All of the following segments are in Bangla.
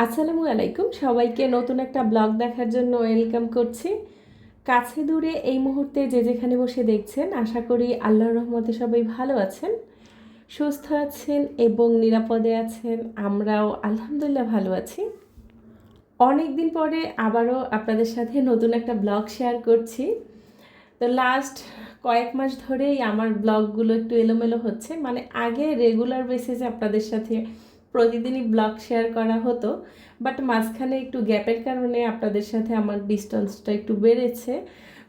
আসসালামু আলাইকুম। সবাইকে নতুন একটা ব্লগ দেখার জন্য ওয়েলকাম করছি। কাছে দূরে এই মুহূর্তে যে যেখানে বসে দেখছেন, আশা করি আল্লাহর রহমতে সবাই ভালো আছেন, সুস্থ আছেন এবং নিরাপদে আছেন। আমরাও আলহামদুলিল্লাহ ভালো আছি। অনেক দিন পরে আবারও আপনাদের সাথে নতুন একটা ব্লগ শেয়ার করছি। তো লাস্ট কয়েক মাস ধরেই আমার ব্লগগুলো একটু এলোমেলো হচ্ছে। মানে আগে রেগুলার বেসিসে আপনাদের সাথে প্রতিদিনই ব্লগ শেয়ার করা হতো বাট মাঝখানে একটু গ্যাপের কারণে আপনাদের সাথে আমার ডিস্টেন্সটা একটু বেড়েছে।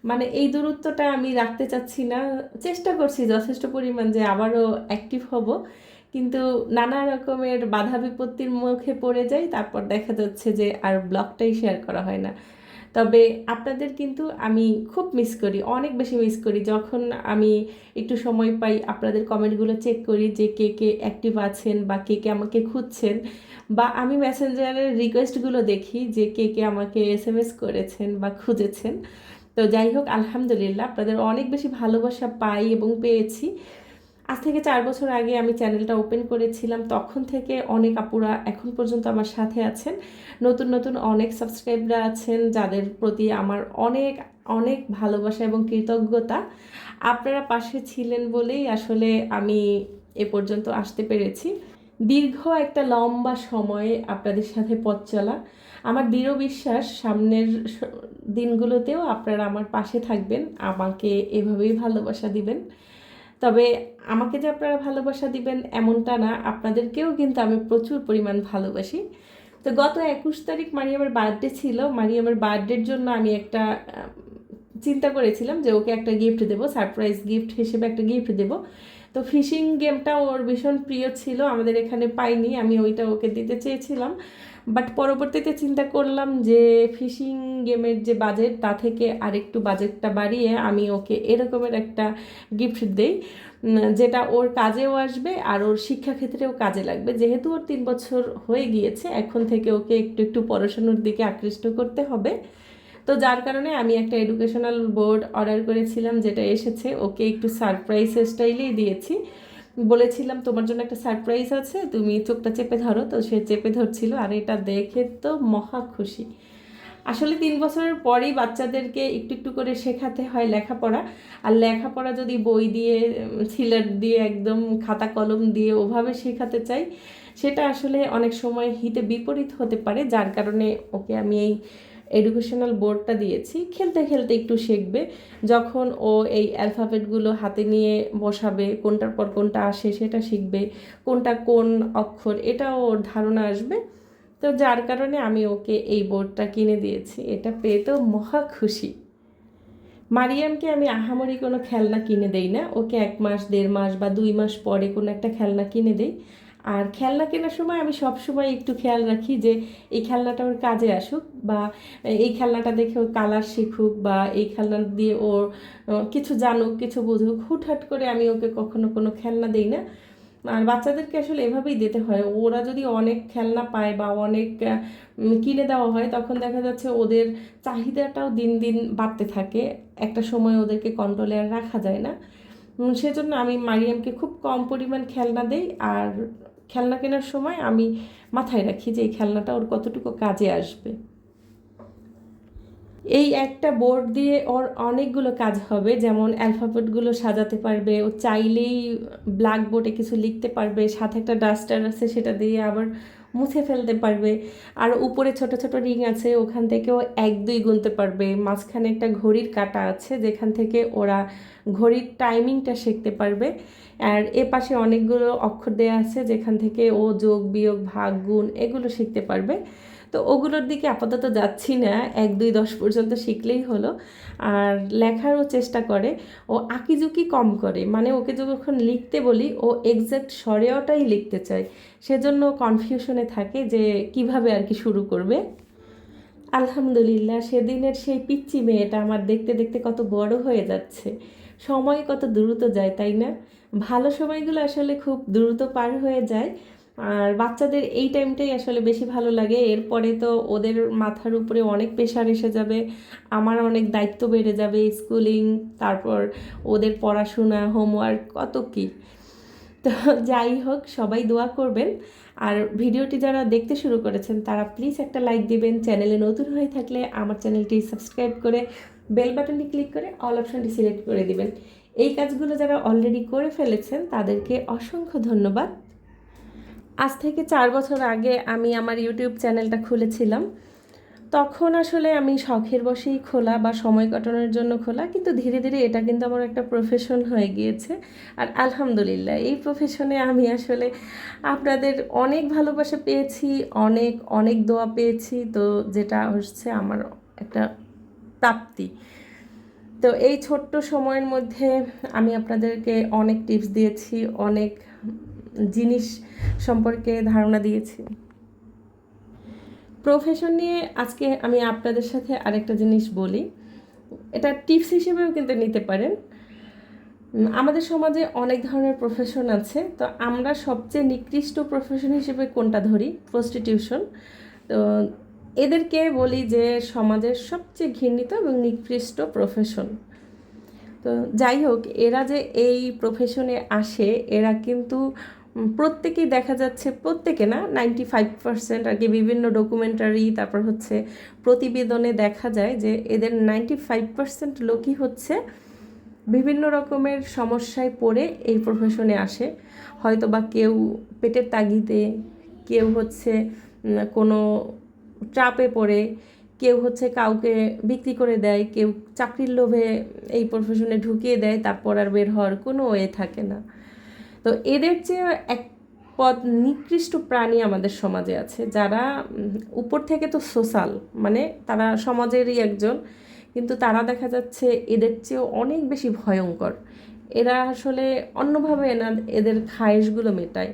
মানে এই দূরত্বটা আমি রাখতে চাচ্ছি না, চেষ্টা করছি যথেষ্ট পরিমাণ যে আবারও অ্যাক্টিভ হব, কিন্তু নানা রকমের বাধা বিপত্তির মুখে পড়ে যাই, তারপর দেখা যাচ্ছে যে আর ব্লগটাই শেয়ার করা হয় না। তবে আপনাদের কিন্তু আমি খুব মিস করি, অনেক বেশি মিস করি। যখন আমি একটু সময় পাই, আপনাদের কমেন্টগুলো চেক করি যে কে কে অ্যাক্টিভ আছেন বা কে কে আমাকে খুঁজছেন বা আমি মেসেঞ্জারের রিকোয়েস্টগুলো দেখি যে কে কে আমাকে এস এম এস করেছেন বা খুঁজেছেন। তো যাই হোক, আলহামদুলিল্লাহ, আপনাদের অনেক বেশি ভালোবাসা পাই এবং পেয়েছি। আজ থেকে চার বছর আগে আমি চ্যানেলটা ওপেন করেছিলাম, তখন থেকে অনেক আপুরা এখন পর্যন্ত আমার সাথে আছেন। নতুন নতুন অনেক সাবস্ক্রাইবরা আছেন যাদের প্রতি আমার অনেক অনেক ভালোবাসা এবং কৃতজ্ঞতা। আপনারা পাশে ছিলেন বলেই আসলে আমি এ পর্যন্ত আসতে পেরেছি। দীর্ঘ একটা লম্বা সময়ে আপনাদের সাথে পথ চলা। আমার দৃঢ় বিশ্বাস সামনের দিনগুলোতেও আপনারা আমার পাশে থাকবেন, আমাকে এভাবেই ভালোবাসা দিবেন। তবে আমাকে যে আপনারা ভালোবাসা দিবেন এমনটা না, আপনাদেরকেও কিন্তু আমি প্রচুর পরিমাণ ভালোবাসি। তো গত একুশ তারিখ মারিয়ামের বার্থডে ছিল, মারিয়ামের বার্থডের জন্য আমি একটা চিন্তা করেছিলাম যে ওকে একটা গিফট দেবো সারপ্রাইজ গিফট হিসেবে একটা গিফট দেবো। তো ফিশিং গেমটা ওর ভীষণ প্রিয় ছিল, আমাদের এখানে পাইনি, আমি ওইটা ওকে দিতে চেয়েছিলাম। বাট পরবর্তীতে চিন্তা করলাম যে ফিশিং গেমের যে বাজেট তা থেকে আরেকটু বাজেটটা বাড়িয়ে আমি ওকে এরকমের একটা গিফট দেই যেটা ওর কাজেও আসবে আর ওর শিক্ষাক্ষেত্রেও কাজে লাগবে। যেহেতু ওর তিন বছর হয়ে গিয়েছে, এখন থেকে ওকে একটু একটু পড়াশুনোর দিকে আকৃষ্ট করতে হবে। তো যার কারণে আমি একটা এডুকেশনাল বোর্ড অর্ডার করেছিলাম, যেটা এসেছে, ওকে একটু সারপ্রাইজ স্টাইলেই দিয়েছি। বলেছিলাম, তোমার জন্য একটা সারপ্রাইজ আছে, তুমি চোখটা চেপে ধরো। তো সে চেপে ধরছিল আর এটা দেখে তো মহা খুশি। আসলে তিন বছরের পরই বাচ্চাদেরকে একটু একটু করে শেখাতে হয় লেখাপড়া। আর লেখাপড়া যদি বই দিয়ে সিলেট দিয়ে, একদম খাতা কলম দিয়ে ওভাবে শেখাতে চাই, সেটা আসলে অনেক সময় হিতে বিপরীত হতে পারে। যার কারণে ওকে আমি এই এডুকেশনাল বোর্ডটা দিয়েছি। খেলতে খেলতে একটু শিখবে। যখন ও এই অ্যালফাবেটগুলো হাতে নিয়ে বসাবে, কোনটার পর কোনটা আসে সেটা শিখবে, কোনটা কোন অক্ষর এটাও ওর ধারণা আসবে। তো যার কারণে আমি ওকে এই বোর্ডটা কিনে দিয়েছি। এটা পেয়ে তো মহা খুশি। মারিয়ামকে আমি আহামরি কোনো খেলনা কিনে দেই না। ওকে এক মাস, দেড় মাস বা দুই মাস পরে কোনো একটা খেলনা কিনে দেই। আর খেলনা কেনার সময় আমি সব সময় একটু খেয়াল রাখি যে এই খেলনাটা ওর কাজে আসুক বা এই খেলনাটা দেখে ও কালার শিখুক বা এই খেলনা দিয়ে ওর কিছু জানুক, কিছু বুঝুক, হুটহাট করে আমি ওকে কখনো কোনো খেলনা দিই না। আর বাচ্চাদেরকে আসলে এভাবেই দিতে হয়। ওরা যদি অনেক খেলনা পায় বা অনেক কিনে দেওয়া হয় তখন দেখা যাচ্ছে ওদের চাহিদাটাও দিন দিন বাড়তে থাকে। একটা সময় ওদেরকে কন্ট্রোলে আর রাখা যায় না। সেজন্য আমি মারিয়ামকে খুব কম পরিমাণ খেলনা দেই। আর খেলনা কেনার সময় আমি মাথায় রাখি যে এই খেলনাটা ওর কতটুকু কাজে আসবে। এই একটা বোর্ড দিয়ে ওর অনেকগুলো কাজ হবে, যেমন অ্যালফাবেটগুলো সাজাতে পারবে, ও চাইলেই ব্ল্যাকবোর্ডে কিছু লিখতে পারবে, সাথে একটা ডাস্টার আছে সেটা দিয়ে আবার মুছে ফেলতে পারবে। আর উপরে ছোট ছোট রিং আছে, ওখান থেকেও এক দুই গুনতে পারবে। মাঝখানে একটা ঘড়ির কাটা আছে, যেখান থেকে ওরা ঘড়ির টাইমিংটা শিখতে পারবে। আর এ পাশে অনেকগুলো অক্ষর দেওয়া আছে, যেখান থেকে ও যোগ, বিয়োগ, ভাগ, গুণ, এগুলো শিখতে পারবে। তো ওগুলোর দিকে আপাতত যাচ্ছি না। এক, দুই, দশ পর্যন্ত শিখলেই হলো। আর লেখারও চেষ্টা করে। ও আঁকিঝুঁকি কম করে। মানে ওকে যখন লিখতে বলি, ও এক্স্যাক্ট সরেওটাই লিখতে চায়। সেজন্য কনফিউশনে থাকে যে কীভাবে আর কি শুরু করবে। আলহামদুলিল্লাহ, সেদিনের সেই পিচ্চি মেয়েটা আমার দেখতে দেখতে কত বড় হয়ে যাচ্ছে। সময় কত দ্রুত যায়, তাই না? ভালো সময়গুলো আসলে খুব দ্রুত পার হয়ে যায়। আর বাচ্চাদের এই টাইমটাই আসলে বেশি ভালো লাগে। এরপরে তো ওদের মাথার উপরে অনেক প্রেশার এসে যাবে, আমার অনেক দায়িত্ব বেড়ে যাবে স্কুলিং তারপর ওদের পড়াশোনা হোমওয়ার্ক কত কী। তো যাই হোক, সবাই দোয়া করবেন। আর ভিডিওটি যারা দেখতে শুরু করেছেন, তারা প্লিজ একটা লাইক দিবেন। চ্যানেলে নতুন হয়ে থাকলে আমার চ্যানেলটি সাবস্ক্রাইব করে বেল বাটনটি ক্লিক করে অল অপশনটি সিলেক্ট করে দিবেন। এই কাজগুলো যারা অলরেডি করে ফেলেছেন, তাদেরকে অসংখ্য ধন্যবাদ। আজ থেকে চার বছর আগে আমি আমার ইউটিউব চ্যানেলটা খুলেছিলাম। তখন আসলে আমি শখের বসেই খোলা বা সময় কাটানোর জন্য খোলা, কিন্তু ধীরে ধীরে এটা কিন্তু আমার একটা প্রফেশন হয়ে গিয়েছে। আর আলহামদুলিল্লাহ, এই প্রফেশনে আমি আসলে আপনাদের অনেক ভালোবাসা পেয়েছি, অনেক অনেক দোয়া পেয়েছি, তো যেটা হচ্ছে আমার একটা প্রাপ্তি। তো এই ছোট্ট সময়ের মধ্যে আমি আপনাদেরকে অনেক টিপস দিয়েছি, অনেক জিনিস সম্পর্কে ধারণা দিয়েছি। প্রফেশন নিয়ে আজকে আমি আপনাদের সাথে আরেকটা জিনিস বলি। এটা টিপস হিসেবেও কিন্তু নিতে পারেন। আমাদের সমাজে অনেক ধরনের প্রফেশন আছে। তো আমরা সবচেয়ে নিকৃষ্ট প্রফেশন হিসেবে কোনটা ধরি? প্রস্টিটিউশন তো এদেরকে বলি যে সমাজের সবচেয়ে ঘৃণিত এবং নিকৃষ্ট প্রফেশন তো যাই হোক, এরা যে এই প্রফেশনে আসে, এরা কিন্তু প্রত্যেকেই দেখা যাচ্ছে, প্রত্যেকে না নাইনটি ফাইভ পার্সেন্ট আর কি বিভিন্ন ডকুমেন্টারি তারপর হচ্ছে প্রতিবেদনে দেখা যায় যে এদের নাইনটি ফাইভ পার্সেন্ট লোকই হচ্ছে বিভিন্ন রকমের সমস্যায় পড়ে এই প্রফেশনে আসে। হয়তো বা কেউ পেটের তাগিদে, কেউ হচ্ছে কোনো চাপে পড়ে, কেউ হচ্ছে কাউকে বিক্রি করে দেয়, কেউ চাকরির লোভে এই প্রফেশনে ঢুকিয়ে দেয়, তারপর আর বের হওয়ার কোনো ওয়ে থাকে না। তো এদের চেয়ে এক পদ নিকৃষ্ট প্রাণী আমাদের সমাজে আছে, যারা উপর থেকে তো সোশ্যাল মানে তারা সমাজেরই একজন, কিন্তু তারা দেখা যাচ্ছে এদের চেয়েও অনেক বেশি ভয়ঙ্কর। এরা আসলে অন্যভাবে এনা এদের খায়েশগুলো মেটায়।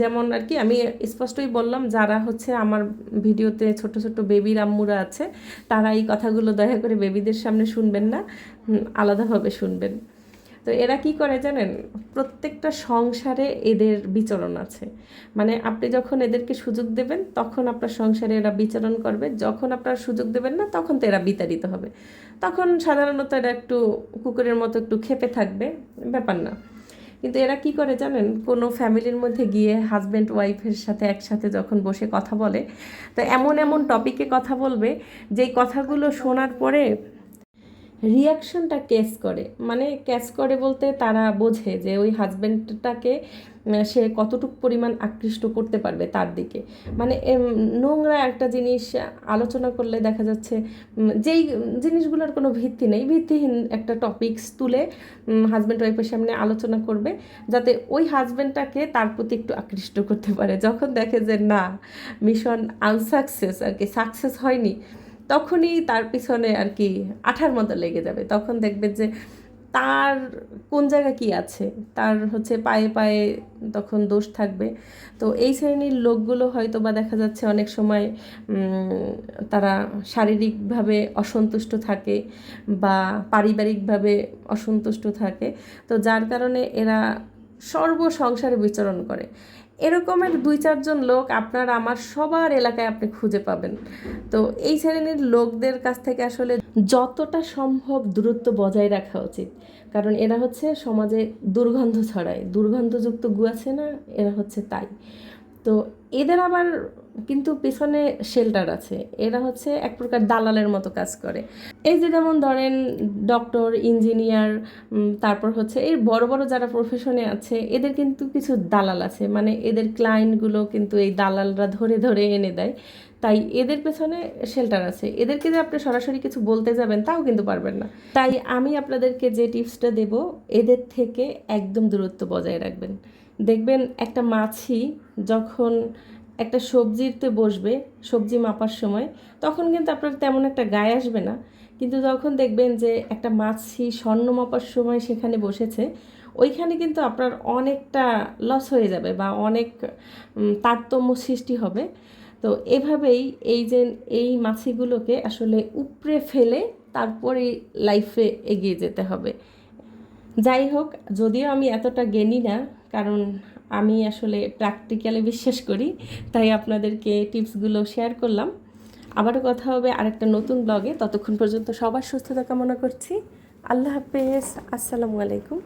যেমন আর কি, আমি স্পষ্টই বললাম, যারা হচ্ছে আমার ভিডিওতে ছোট ছোট বেবির আম্মুরা আছে, তারা এই কথাগুলো দয়া করে বেবিদের সামনে শুনবেন না আলাদাভাবে শুনবেন। তো এরা কি করে জানেন? প্রত্যেকটা সংসারে এদের বিচরণ আছে। মানে আপনি যখন এদেরকে সুযোগ দেবেন, তখন আপনার সংসারে এরা বিচরণ করবে। যখন আপনার সুযোগ দেবেন না, তখন তো এরা বিতাড়িত হবে। তখন সাধারণত এরা একটু কুকুরের মতো একটু খেপে থাকবে, ব্যাপার না। কিন্তু এরা কি করে জানেন? কোনো ফ্যামিলির মধ্যে গিয়ে হাজব্যান্ড, ওয়াইফের সাথে একসাথে যখন বসে কথা বলে, তো এমন এমন টপিকে কথা বলবে, যেই কথাগুলো শোনার পরে রিয়াকশনটা ক্যাচ করে। মানে ক্যাচ করে বলতে তারা বোঝে যে ওই হাজব্যান্ডটাকে সে কতটুকু পরিমাণ আকৃষ্ট করতে পারবে তার দিকে। মানে নোংরা একটা জিনিস আলোচনা করলে দেখা যাচ্ছে যেই জিনিসগুলোর কোনো ভিত্তি নেই, ভিত্তিহীন একটা টপিকস তুলে হাজব্যান্ড ওয়াইফের সামনে আলোচনা করবে যাতে ওই হাজব্যান্ডটাকে তার প্রতি একটু আকৃষ্ট করতে পারে। যখন দেখে যে না মিশন আনসাকসেস আর কি সাকসেস হয়নি তখনই তার পিছনে আর কি আঠার মতো লেগে যাবে। তখন দেখবে যে তার কোন জায়গা কি আছে? তার হচ্ছে পায়ে পায়ে তখন দোষ থাকবে। তো এই শ্রেণির লোকগুলো হয়তো বা দেখা যাচ্ছে অনেক সময় তারা শারীরিকভাবে অসন্তুষ্ট থাকে বা পারিবারিকভাবে অসন্তুষ্ট থাকে। তো যার কারণে এরা সর্ব সংসারে বিচরণ করে। এরকমের দুই চারজন লোক আপনার আমার সবার এলাকায় আপনি খুঁজে পাবেন। তো এই শ্রেণির লোকদের কাছ থেকে আসলে যতটা সম্ভব দূরত্ব বজায় রাখা উচিত। কারণ এরা হচ্ছে সমাজে দুর্গন্ধ ছড়ায়। দুর্গন্ধযুক্ত গু আছে না, এরা হচ্ছে তাই। তো এদের আবার কিন্তু পিছনে শেল্টার আছে। এরা হচ্ছে এক প্রকার দালালের মতো কাজ করে। এই যে যেমন ধরেন ডক্টর ইঞ্জিনিয়ার তারপর হচ্ছে এই বড় বড় যারা প্রফেশনে আছে, এদের কিন্তু কিছু দালাল আছে। মানে এদের ক্লায়েন্টগুলো কিন্তু এই দালালরা ধরে ধরে এনে দেয়। তাই এদের পেছনে শেল্টার আছে। এদেরকে যে আপনি সরাসরি কিছু বলতে যাবেন, তাও কিন্তু পারবেন না। তাই আমি আপনাদেরকে যে টিপসটা দেব, এদের থেকে একদম দূরত্ব বজায় রাখবেন। দেখবেন একটা মাছি যখন একটা সবজিতে বসবে, সবজি মাপার সময়, তখন কিন্তু আপনার তেমন একটা গায়ে আসবে না। কিন্তু যখন দেখবেন যে একটা মাছি স্বর্ণ মাপার সময় সেখানে বসেছে, ওইখানে কিন্তু আপনার অনেকটা লস হয়ে যাবে বা অনেক তারতম্য সৃষ্টি হবে। তো এভাবেই এই যে এই মাছিগুলোকে আসলে উপড়ে ফেলে তারপরে লাইফে এগিয়ে যেতে হবে। যাই হোক, যদিও আমি এতটা জ্ঞানী না, কারণ আমি আসলে প্র্যাকটিক্যালে বিশ্বাস করি, তাই আপনাদেরকে টিপসগুলো শেয়ার করলাম। আবারও কথা হবে আরেকটা নতুন ব্লগে ততক্ষণ পর্যন্ত সবার সুস্থতা কামনা করছি। আল্লাহ হাফেজ। আসসালামু আলাইকুম।